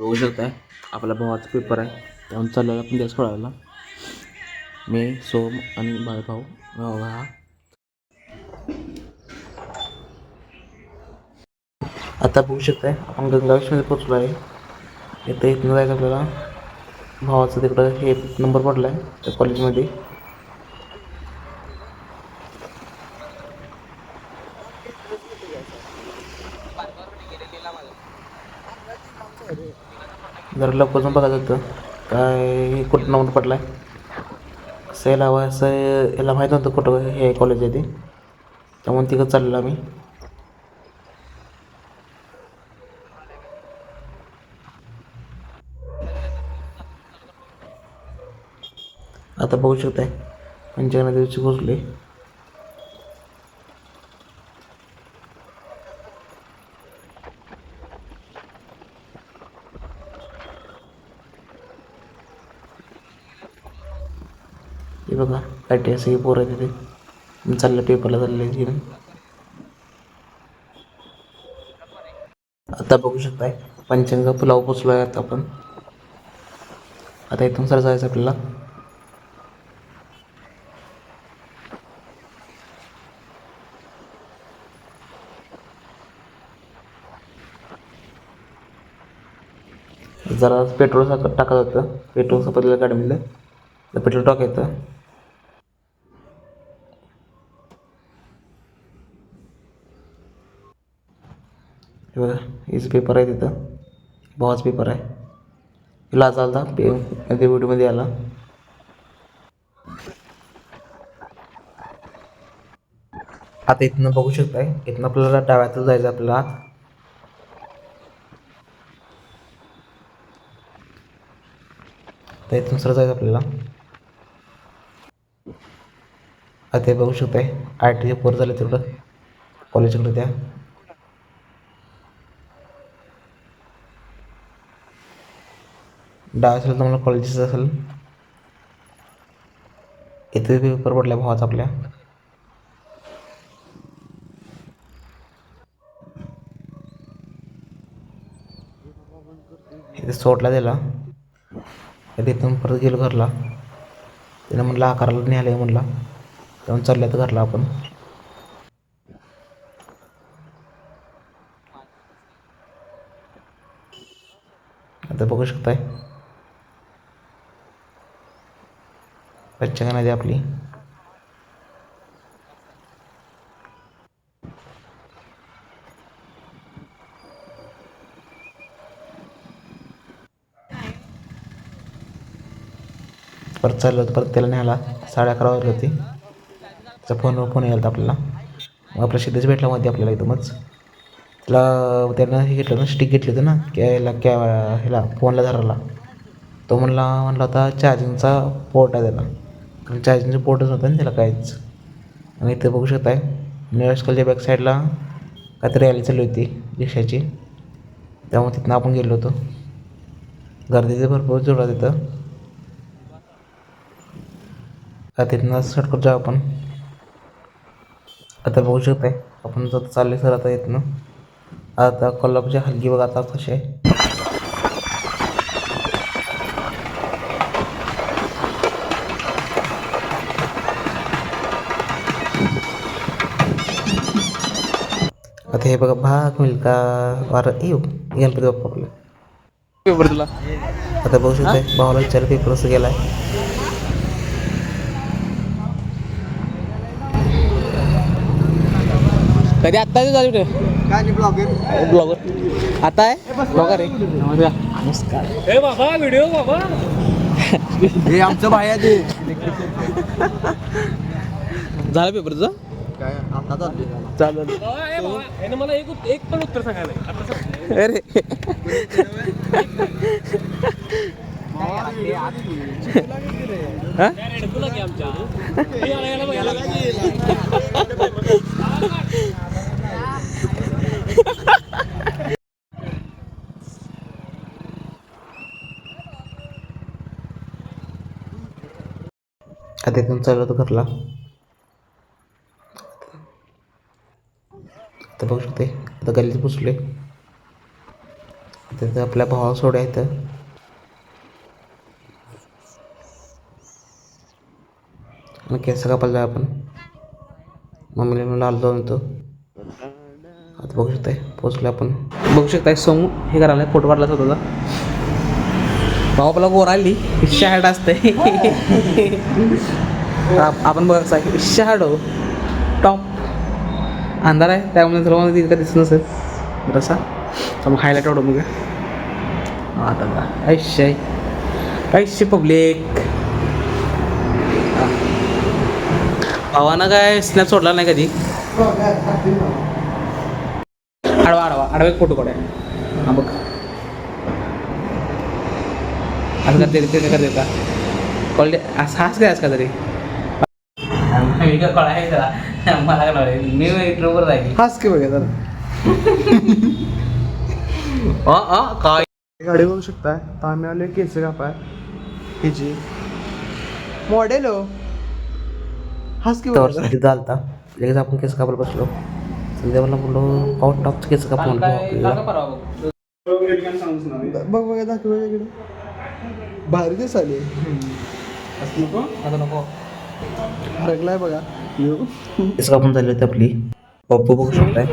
बघू आहे. आपल्या भावाचा पेपर आहे. त्याहून चाललेला आपण त्याच पळायला मी सोम आणि माझा भाऊ हा. आता बघू शकताय आपण गंगावेशमध्ये पोचलो आहे. इथं इथनं जायचं आपल्याला. भावाचं तिकडं हे नंबर पडला आहे त्या कॉलेजमध्ये जरा लवकर जाऊन बघायचं होतं काय हे कुठं नवून पडला आहे असं याला असं याला माहीत नव्हतं कुठं हे कॉलेज आहे ते. त्यामुळे तिकडं चाललो आम्ही. आता बघू शकताय. पंचगंगा दिवशी पोचले बघा काटे टी सगळी पोरं तिथे चाललं पेपरला चालले घेऊन आता बघू शकताय पंचांग पुलाव पोचलो आहे आता आपण. आता इथून सर जायचं आपल्याला. जरा पेट्रोल सा- टाका जातं पेट्रोल संपलेलं गाडीमधलं. तर पेट्रोल टाकायचं. हे बघा हेच पेपर आहे तिथं भावाचा पेपर आहे हिला आज आलता पे त्या व्हिडिओमध्ये आला आता इथनं बघू शकताय इथनं आपल्याला डाव्यातच जायचं आपल्याला आत. तर इथून सर जायचं आपल्याला आता हे बघू शकताय आय टी पोर झाले तेवढं कॉलेजकडे त्या डाव्या असेल तर मला कॉलेजेस असेल. इथे पेपर पडला भावाचा आपल्या. इथे सोडला दिला तिथून परत गेलो घरला. तिनं म्हणलं आकाराला न्यायला म्हणला. त्यामुळे चालल्या तर घरला आपण. आता बघू शकताय. पंचगंगा नदी आपली. परत चाललो होतो परत त्याला न्यायला साडे अकरा वाजले होते. त्याचा फोनवर फोन यायला होता आपल्याला. मग आपला भेटला मध्ये आपल्याला एकदमच त्याला त्यानं हे घेतलं ना स्टिक घेतली होती ना कॅला कॅ ह्याला फोनला धरायला. तो म्हणला म्हणला होता चार्जिंगचा पोर्ट आहे त्याला चार्जिंगचं पोर्टच होतं ना त्याला काहीच. आणि इथं बघू शकताय निळस्कलच्या बॅक साईडला काहीतरी रॅली चालली होती रिक्षाची. त्यामुळे तिथनं आपण गेलो होतो. गर्दीचं भरपूर जोडा तिथं का तिथनं शॉर्टकट जाऊ आपण. आता बघू शकताय आपण जर चालले सर आता इथनं. आता कोल्हापूरची हलगी बघा आता कशी आहे. आता हे बघा भाग मिल्का वार येऊ गणपती बाप्पा आपला. पेपर तुला आता बघू शकताय भावाला विचार पेपर असं गेलाय? कधी आत्ता चालू रे ब्लॉगर आता आहे? ब्लॉगर आहे. नमस्कार. हे बाबा व्हिडिओ बाबा. हे आमचं भाया ते झाला पेपर तुझा? काय? चालेल. मला एक एक पण उत्तर सांगायला अरे. हा? आता इथून चाललो होतो घरला. आता बघू शकते. आता गल्लीत पोचले तिथं आपल्या भावा सोड्या इथं. आणि केस कापायला आपण. मम्मीला म्हणून आलो जाऊन येतो. आता बघू शकताय पोचलो आपण. बघू शकताय सोमू हे करायला फोटो काढला स्वतःचा भाऊ आपला गोरा आली शहाड असते आप- आपण बघायचं शहाड हो टॉप. अंधार आहे त्यामुळे सर्वांना तिथे दिसत नसेल. रसा? तर मग हायलाईट आवडू मग आता बघा. ऐशे ऐशे पब्लिक भावानं काय? स्नॅप सोडला नाही कधी? आडवा आडवा. आडवा एक फोटो काढा हा बघ. असं करते ते करते का कॉल असं हाच काय का तरी आहे त्याला मला काय कळलं. मी युट्यूबवर जाईल हाच की बघा जरा. काय? गाडी बघू शकता आम्ही आलो केस कापाय. हिची मॉडेल हो. हाच की बघा आलता. लगेच आपण केस कापायला बसलो. संध्या मला म्हणलो पाऊट टाकतो केस काप म्हणतो आपल्याला. बघ. बघा दाखव इकडे. भारी दिस आली आता नको. हरकलाय बघा. केस कापून झाली होती आपली. पप्पू बघू शकताय.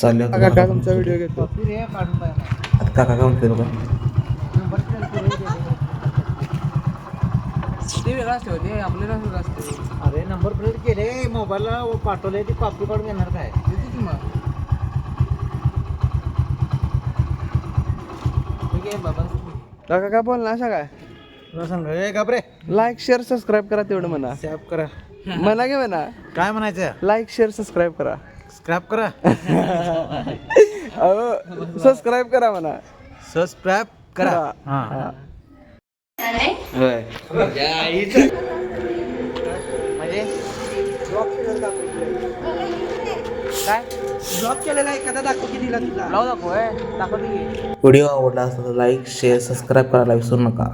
चालले काका काय तुमचा व्हिडिओ घेतो. आता काका काय म्हणते बघा. ते वेगळं असते ते आपल्याला वेगळं असते. अरे नंबर प्लेट केले मोबाईलला पाठवले ती कॉपी काढून येणार काय? काका काय बोल ना अशा काय? तुला सांग ए घाबरे. लाईक शेअर सबस्क्राईब करा तेवढं म्हणा. स्क्रॅप करा. म्हणा की म्हणा. काय म्हणायचं? लाईक शेअर सबस्क्राईब करा. स्क्रॅप करा. अहो सबस्क्राईब करा म्हणा. सबस्क्राईब करा. हा. ब्लॉक केलेला एखादा दाखव की दिला तुला. लावू दाखव दाखवते व्हिडिओ आवडला असेल तर लाईक शेअर सबस्क्राईब करायला विसरू नका.